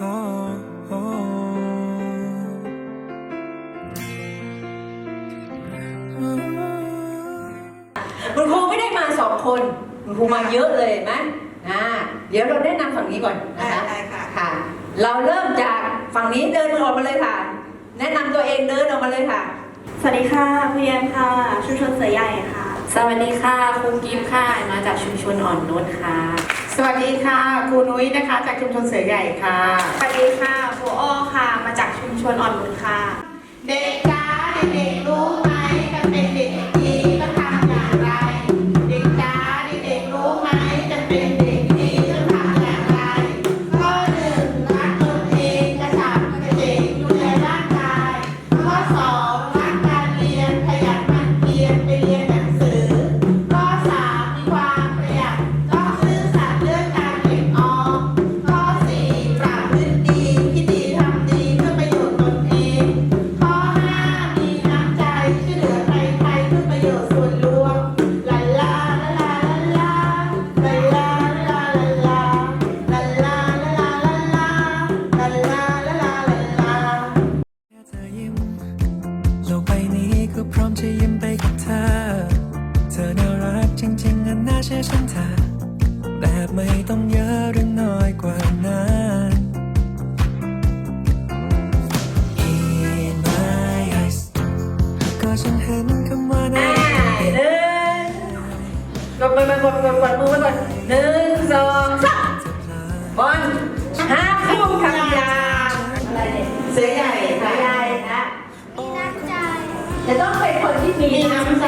โอ้โอ้คุณครูไม่ได้มาสองคนคุณครูมาเยอะเลยเห็นไหมอ่าเดี๋ยวเราแนะนำฝั่งนี้ก่อนนะคะได้ค่ะ ค่ะ เราเริ่มจากฝั่งนี้เดินออกมาเลยค่ะ แนะนำตัวเองเดินออกมาเลยค่ะ สวัสดีค่ะคุยนค่ะ ชุมชนเสือใหญ่ค่ะ สวัสดีค่ะครูกิฟต์ค่ะ มาจากชุมชนอ่อนนุชค่ะ สวัสดีค่ะครูนุ้ยนะคะ จากชุมชนเสือใหญ่ค่ะ สวัสดีค่ะครูอ้อค่ะ มาจากชุมชนอ่อนบุญค่ะ เด็ก ฉันเธอแบบไม่ต้องเยอะหรือน้อยกว่านั้น In my eyes ก็ฉันเห็นคำว่าน่ารักหนึ่งกดมือกดกดกดมือไว้ก่อนหนึ่งสองสามบอลห้าพูดคำหยาบอะไรเนี่ยเสือใหญ่เสืค่ะอใหญ่นะจะต้องเป็นคนที่มีมีน้ำใจ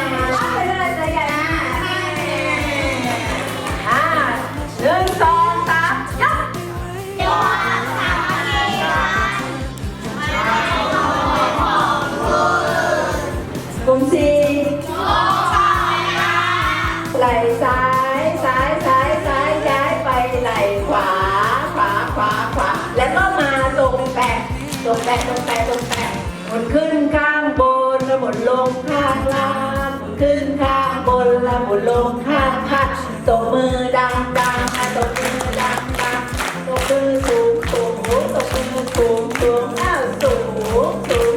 งข้างล่างหมุนขึ้นข้างบนแล้วหมุนลงข้างข้างตบมือดังดังตบมือดังดังตบมือสูงสูงตบมือสูงสูงอ้าวสูงสูง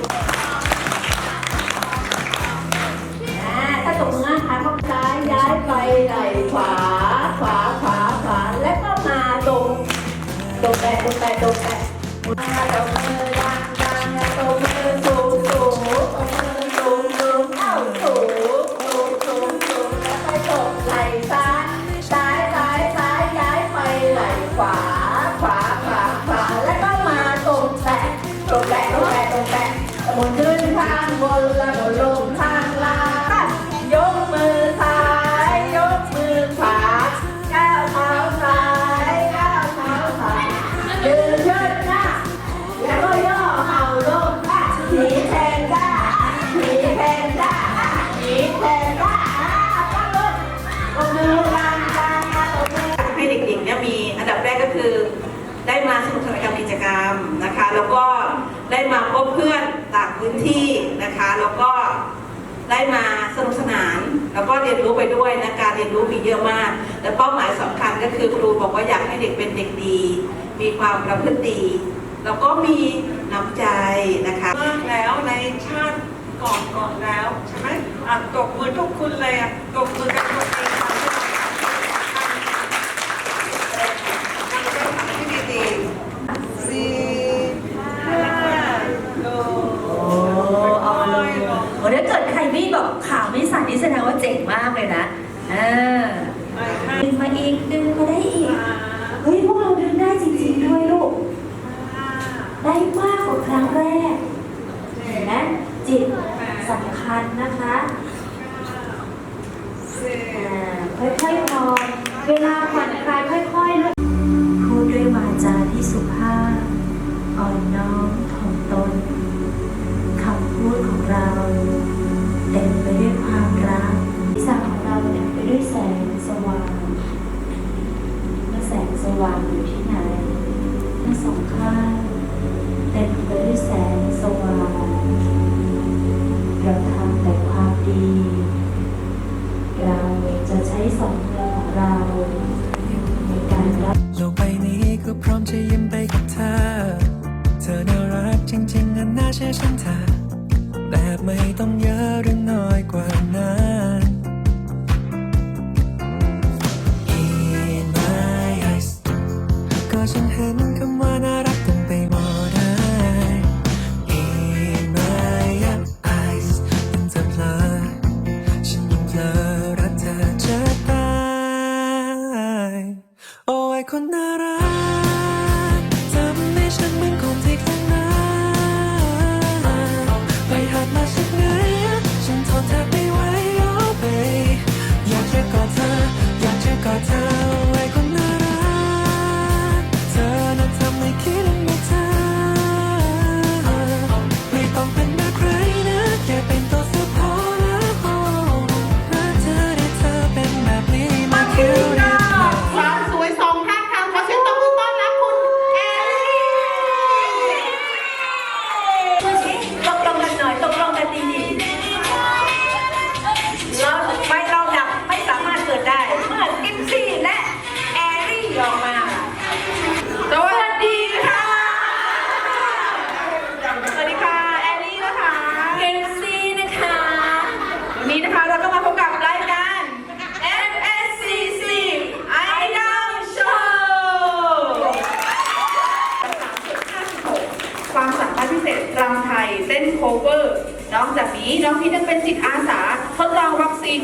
มาพบเพื่อนต่างพื้นที่นะคะ แล้วก็ได้มาสนุกสนาน แล้วก็เรียนรู้ไปด้วยนะการเรียนรู้มีเยอะมากแต่เป้าหมายสำคัญก็คือครูบอกว่าอยากให้เด็กเป็นเด็กดี มีความประพฤติดี แล้วก็มีน้ำใจนะคะมากแล้วในชาติก่อนก่อนแล้วใช่ไหมอะตบมือทุกคุณเลยอะตบมือกันตัวเองค่ะที่ดีดีๆสี่ห้าโล โอ้เอาเลยโอ้ถ้าเกิดใครไม่บอกข่าวไม่สั่ นนี่แสดงว่าเจ๋งมากเลยนะอ่าไปห้าดึงมาอีกดึงมาได้อีก เฮ้ยพวกเราดึงได้จริงๆด้วยลูก ได้มากกว่าครั้ง เราทำแต่ความดี เราจะใช้สองมือของเราในการรับโลกใบนี้ก็พร้อมจะยิ้ม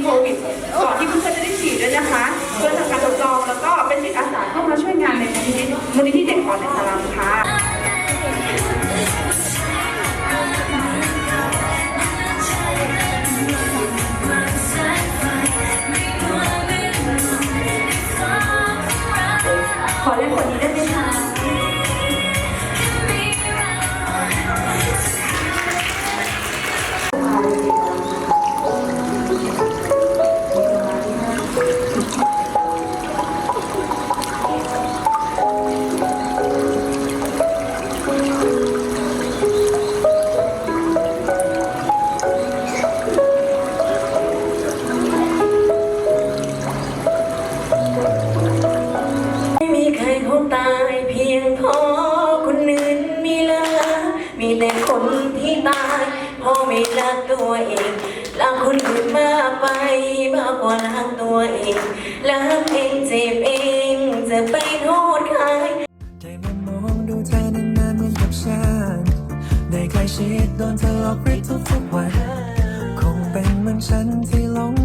โควิดก่อนที่เพื่อนๆจะได้ฉีดด้วยนะคะ เพื่อทำการทดลองแล้วก็เป็นจิตอาสาเข้ามาช่วยงานในมูลนิธิมูลนิธิเด็กอ่อนในสลัมค่ะขอเล่นคนนี้ได้ไหมคะ ดูเธอนานๆเหมือนกับฉันได้ใกล้ชิดโดนเธอหลอกริดทุกๆวัน คงเป็นเหมือนฉันที่หลง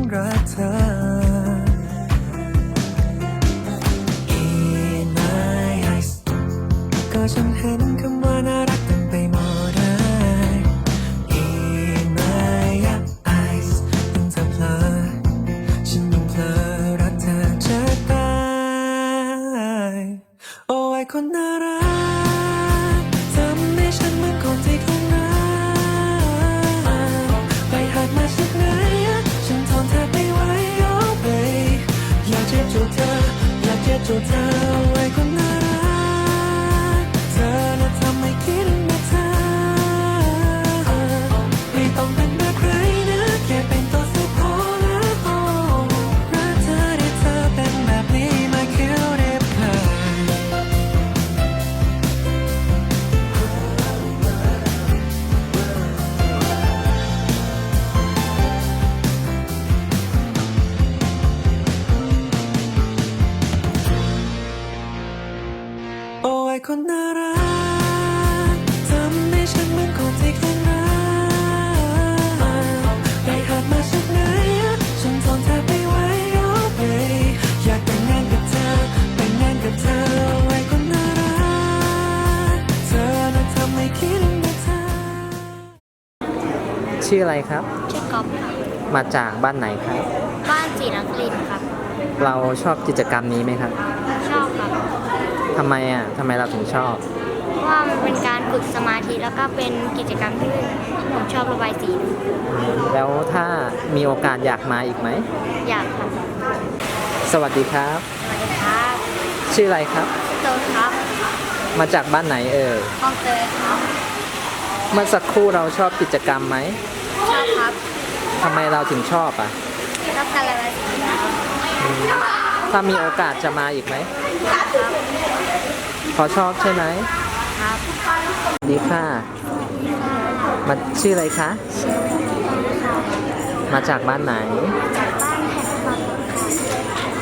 ชื่ออะไรครับ ชื่อก๊อฟค่ะ มาจากบ้านไหนครับ บ้านศรีนครินทร์ครับ เราชอบกิจกรรมนี้ไหมครับ ชอบครับ ทำไมอะทำไมเราถึงชอบ เพราะว่ามันเป็นการฝึกสมาธิแล้วก็เป็นกิจกรรมที่ผมชอบระบายสีด้วยแล้วถ้ามีโอกาสอยากมาอีกไหม อยากครับสวัสดีครับ สวัสดีครับชื่ออะไรครับ โตครับมาจากบ้านไหนเอ่ย คลองเตยครับ เมื่อสักครู่เราชอบกิจกรรมไหมชอบ ครับทำไมเราถึงชอบอะชอบการระบายสีครับถ้ามีโอกาสจะมาอีกไหมพอชอบใช่ไหมครับสวัสดีค่ะ มาชื่ออะไรคะ มาจากบ้านไหนจากบ้านแห่งความ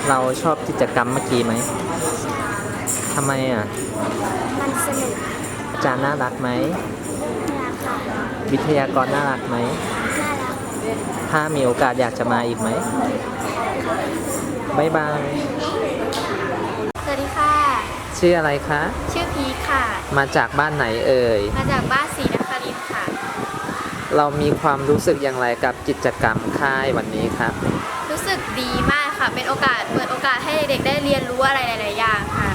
เราชอบกิจกรรมเมื่อกี้ไหมชทำไมอะ มันสนุกอาจารย์น่ารักไหมน่ารักค่ะวิทยากรน่ารักไหมน่ารัก ถ้ามีโอกาสอยากจะมาอีกไหมบายบาย สวัสดีค่ะ ชื่ออะไรคะ ชื่อพีคค่ะ มาจากบ้านไหนเอ่ย มาจากบ้านศรีนครินทร์ค่ะ เรามีความรู้สึกอย่างไรกับกิจกรรมค่ายวันนี้ครับ รู้สึกดีมากค่ะ เป็นโอกาสเปิดโอกาสให้เด็กๆได้เรียนรู้อะไรหลายๆอย่างค่ะ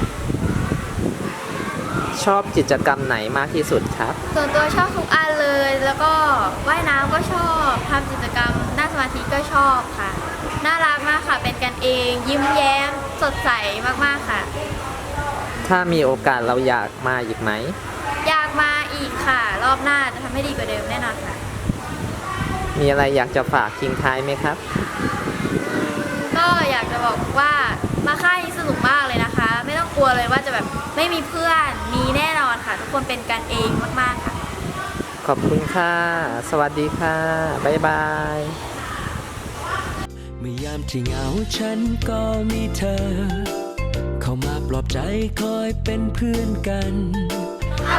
ชอบกิจกรรมไหนมากที่สุดครับ ส่วนตัวชอบทุกอันเลย แล้วก็ว่ายน้ำก็ชอบทำกิจกรรม นั่งสมาธิก็ชอบค่ะ น่ารักมากค่ะ เป็นกันเอง ยิ้มแย้ม สดใสมากๆค่ะ ถ้ามีโอกาสเราอยากมาอีกไหม อยากมาอีกค่ะ รอบหน้าจะทำให้ดีกว่าเดิมแน่นอนค่ะ มีอะไรอยากจะฝากทิ้งท้ายไหมครับ ก็อยากจะบอกว่ามาค่ายนี้สนุกมากเลยนะคะ ไม่ต้องกลัวเลยว่าจะแบบไม่มีเพื่อนมีแน่นอนค่ะ ทุกคนเป็นกันเองมากๆค่ะ ขอบคุณค่ะ สวัสดีค่ะ บ๊ายบาย เมื่อยามที่เหงาฉันก็มีเธอ เข้ามาปลอบใจคอยเป็นเพื่อนกัน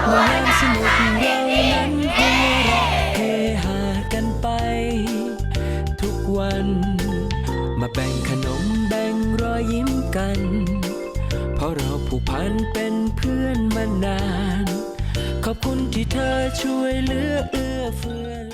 เมื่อยามสนุกเรานั้นหัวเราะเฮฮากันไป ทุกวัน มาแบ่งขนมแบ่งรอยยิ้มกัน เพราะเราผูกพันเป็นเพื่อนมานาน ขอบคุณที่เธอช่วยเหลือเอื้อเฟื้อ